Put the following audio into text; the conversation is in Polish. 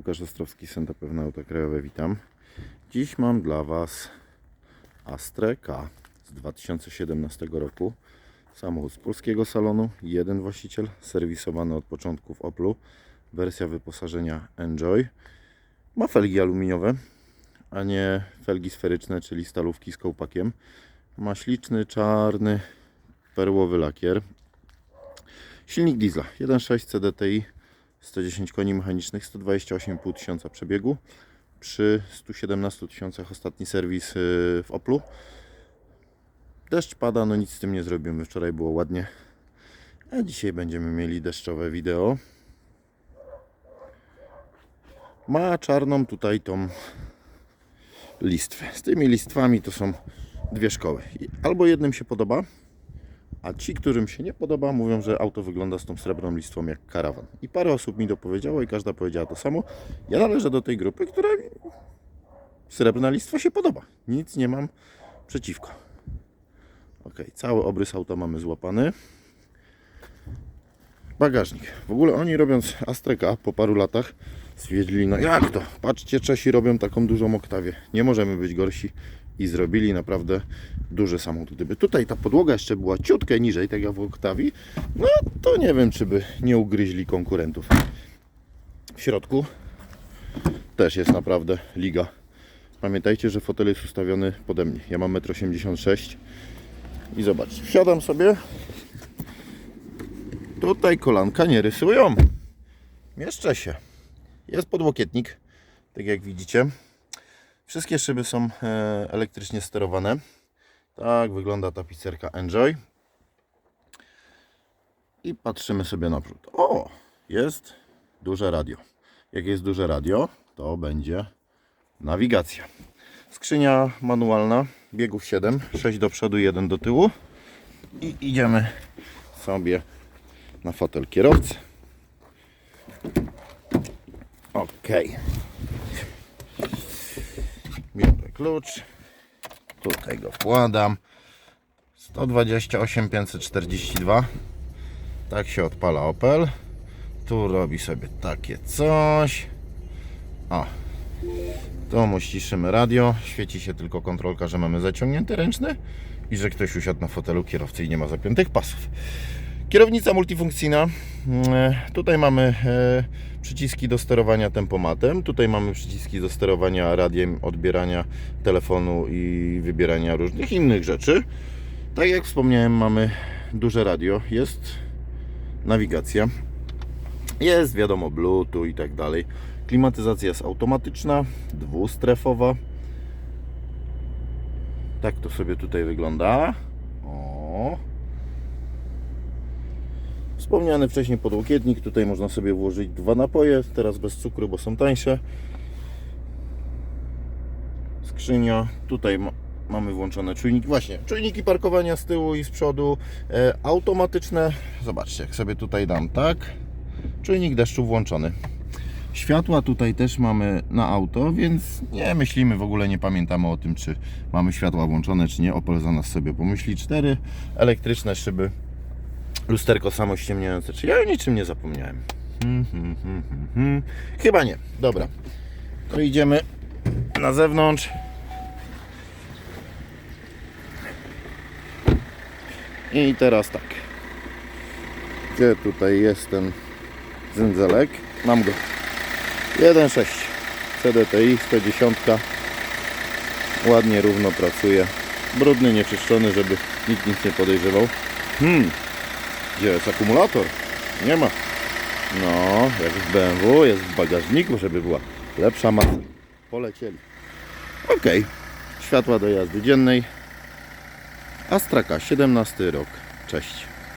Łukasz Ostrowski, Santa Pewna Auto Krajowe, witam. Dziś mam dla Was Astrę K z 2017 roku. Samochód z polskiego salonu, jeden właściciel, serwisowany od początku w Oplu. Wersja wyposażenia Enjoy. Ma felgi aluminiowe, a nie felgi sferyczne, czyli stalówki z kołpakiem. Ma śliczny, czarny, perłowy lakier. Silnik diesla 1.6 CDTI 110 koni mechanicznych, 128,5 tysiąca przebiegu. Przy 117 tysiącach ostatni serwis yy, w Oplu. Deszcz pada, no nic z tym nie zrobimy. Wczoraj było ładnie, a dzisiaj będziemy mieli deszczowe wideo. Ma czarną tutaj tą listwę. Z tymi listwami to są dwie szkoły. Albo jednym się podoba, a ci, którym się nie podoba, mówią, że auto wygląda z tą srebrną listwą jak karawan. I parę osób mi dopowiedziało i każda powiedziała to samo. Ja należę do tej grupy, która srebrna listwa się podoba. Nic nie mam przeciwko. Ok, cały obrys auta mamy złapany. Bagażnik. W ogóle oni robiąc Astreka po paru latach stwierdzili, no jak to? Patrzcie, Czesi robią taką dużą oktawię. Nie możemy być gorsi i zrobili naprawdę duży samochód. Gdyby tutaj ta podłoga jeszcze była ciutkę niżej, tak jak w oktawi, no to nie wiem, czy by nie ugryźli konkurentów. W środku też jest naprawdę liga. Pamiętajcie, że fotel jest ustawiony pode mnie. Ja mam 1,86 m i zobaczcie, wsiadam sobie. Tutaj kolanka nie rysują. Mieszczę się. Jest podłokietnik, tak jak widzicie. Wszystkie szyby są e, elektrycznie sterowane. Tak wygląda tapicerka Enjoy. I patrzymy sobie naprzód. O, jest duże radio. Jak jest duże radio, to będzie nawigacja. Skrzynia manualna, biegów 7, 6 do przodu, 1 do tyłu. I idziemy sobie na fotel kierowcy. Ok. Biorę klucz. Tutaj go wkładam. 128 542. Tak się odpala Opel. Tu robi sobie takie coś. O. Tu mu ściszymy radio. Świeci się tylko kontrolka, że mamy zaciągnięty ręczny i że ktoś usiadł na fotelu kierowcy i nie ma zapiętych pasów. Kierownica multifunkcyjna. Mm, Tutaj mamy e, przyciski do sterowania tempomatem. Tutaj mamy przyciski do sterowania radiem, odbierania telefonu i wybierania różnych innych rzeczy. Tak jak wspomniałem, mamy duże radio. Jest nawigacja. Jest wiadomo Bluetooth i tak dalej. Klimatyzacja jest automatyczna, dwustrefowa. Tak to sobie tutaj wygląda. O. Wspomniany wcześniej podłokietnik, tutaj można sobie włożyć dwa napoje, teraz bez cukru, bo są tańsze. Skrzynia, tutaj ma, mamy włączone czujniki, właśnie, czujniki parkowania z tyłu i z przodu, e, automatyczne, zobaczcie, jak sobie tutaj dam, tak, czujnik deszczu włączony. Światła tutaj też mamy na auto, więc nie myślimy w ogóle, nie pamiętamy o tym, czy mamy światła włączone, czy nie. Opel za nas sobie pomyśli. Cztery elektryczne szyby lusterko samo ściemniające. Czy ja o niczym nie zapomniałem? Hmm, hmm, hmm, hmm, hmm. Chyba nie. Dobra. To idziemy na zewnątrz. I teraz tak. Gdzie tutaj jest ten zędzelek? Mam go. 1.6 CDTI 110 ładnie równo pracuje brudny, nieczyszczony, żeby nikt nic nie podejrzewał hmm, gdzie jest akumulator? nie ma. No, jak w BMW jest w bagażniku, żeby była lepsza masa polecieli. Ok, światła do jazdy dziennej. Astraka, 17 rok. Cześć